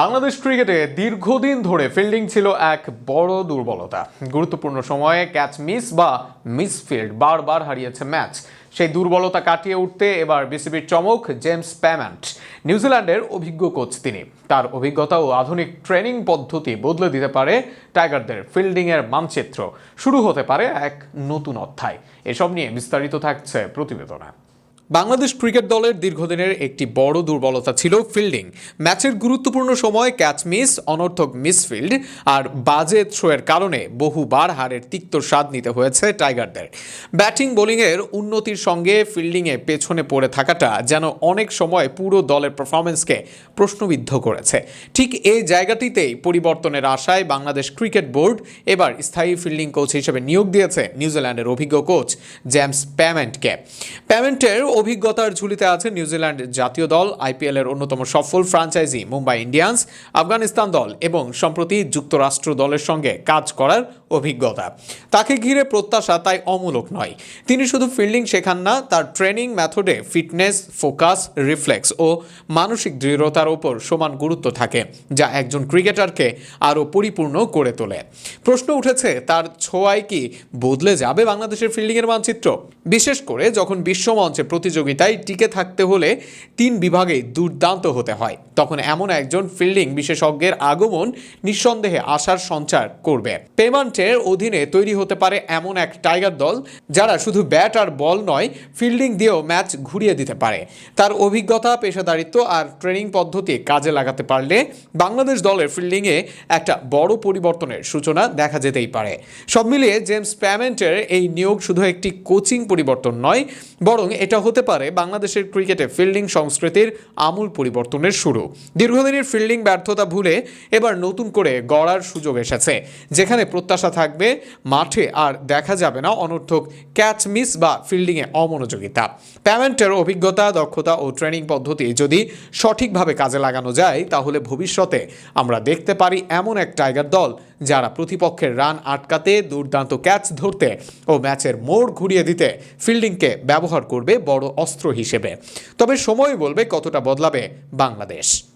বাংলাদেশ ক্রিকেটে দীর্ঘদিন ধরে ফিল্ডিং ছিল এক বড় দুর্বলতা। গুরুত্বপূর্ণ সময়ে ক্যাচ মিস বা মিসফিল্ড বারবার হারিয়েছে ম্যাচ সেই দুর্বলতা কাটিয়ে উঠতে এবার বিসিবির চমক জেমস প্যামেন্ট নিউজিল্যান্ডের অভিজ্ঞ কোচ তিনি। তার অভিজ্ঞতা ও আধুনিক ট্রেনিং পদ্ধতি বদলে দিতে পারে টাইগারদের ফিল্ডিংয়ের মানচিত্র। শুরু হতে পারে এক নতুন অধ্যায়। এসব নিয়ে বিস্তারিত থাকছে প্রতিবেদনে। বাংলাদেশ ক্রিকেট দলের দীর্ঘদিনের একটি বড় দুর্বলতা ছিল ফিল্ডিং। ম্যাচের গুরুত্বপূর্ণ সময় ক্যাচ মিস, অনর্থক মিসফিল্ড আর বাজে থ্রোয়ের কারণে বহুবার হারের তিক্ত স্বাদ নিতে হয়েছে টাইগারদের। ব্যাটিং, বোলিংয়ের উন্নতির সঙ্গে ফিল্ডিংয়ে পেছনে পড়ে থাকাটা যেন অনেক সময় পুরো দলের পারফরমেন্সকে প্রশ্নবিদ্ধ করেছে। ঠিক এই জায়গাটিতেই পরিবর্তনের আশায় বাংলাদেশ ক্রিকেট বোর্ড এবার স্থায়ী ফিল্ডিং কোচ হিসেবে নিয়োগ দিয়েছে নিউজিল্যান্ডের অভিজ্ঞ কোচ জেমস প্যামেন্টকে। প্যামেন্টের অভিজ্ঞতার ঝুলিতে আছে নিউজিল্যান্ড জাতীয় দল আইপিএল এর অন্যতম সফল ফ্রাঞ্চাইজি মুম্বাই ইন্ডিয়ান্স, আফগানিস্তান দল এবং সম্প্রতি যুক্তরাষ্ট্র দলের সঙ্গে কাজ করার অভিজ্ঞতা। তাকে ঘিরে প্রত্যাশা তাই অমূলক নয়। তিনি শুধু ফিল্ডিং শেখান না, তার ট্রেনিং মেথডে ফিটনেস, ফোকাস, রিফ্লেক্স ও মানসিক দৃঢ়তার ওপর সমান গুরুত্ব থাকে, যা একজন ক্রিকেটারকে আরও পরিপূর্ণ করে তোলে। প্রশ্ন উঠেছে, তার ছোঁয়ায় কি বদলে যাবে বাংলাদেশের ফিল্ডিংয়ের মানচিত্র? বিশেষ করে যখন বিশ্বমঞ্চে প্রতিযোগিতায় টিকে থাকতে হলে তিন বিভাগে দুর্দান্ত হতে হয়। তখন এমন একজন ফিল্ডিং বিশেষজ্ঞের আগমন নিঃসন্দেহে আশার সঞ্চার করবে। পেমান্টের অধীনে তৈরি হতে পারে এমন এক টাইগার দল, যারা শুধু ব্যাট আর বল নয়, ফিল্ডিং দিয়েও ম্যাচ ঘুরিয়ে দিতে পারে। তার অভিজ্ঞতা, পেশাদারিত্ব আর ট্রেনিং পদ্ধতি কাজে লাগাতে পারলে বাংলাদেশ দলের ফিল্ডিংয়ে একটা বড় পরিবর্তনের সূচনা দেখা যেতেই পারে। সব মিলিয়ে জেমস প্যামেন্টের এই নিয়োগ শুধু একটি কোচিং পরিবর্তন নয়, বরং এটা হতে পারে বাংলাদেশের ক্রিকেটে ফিল্ডিং সংস্কৃতির আমূল পরিবর্তনের শুরু। দীর্ঘদিনের ফিল্ডিং ব্যর্থতা ভুলে এবার নতুন করে গড়ার সুযোগ এসেছে, যেখানে প্রত্যাশা থাকবে মাঠে আর দেখা যাবে না অনর্থক ক্যাচ মিস বা ফিল্ডিংয়ে অমনোযোগিতা। প্যামেন্টের অভিজ্ঞতা, দক্ষতা ও ট্রেনিং পদ্ধতি যদি সঠিকভাবে কাজে লাগানো যায়, তাহলে ভবিষ্যতে আমরা দেখতে পারি এমন এক টাইগার দল যারা প্রতিপক্ষের রান আটকাতে, দুর্দান্ত ক্যাচ ধরতে ও ম্যাচের মোড় ঘুরিয়ে দিতে ফিল্ডিংকে ব্যবহার করবে বড় অস্ত্র হিসেবে। তবে সময় বলবে কতটা বদলাবে বাংলাদেশ।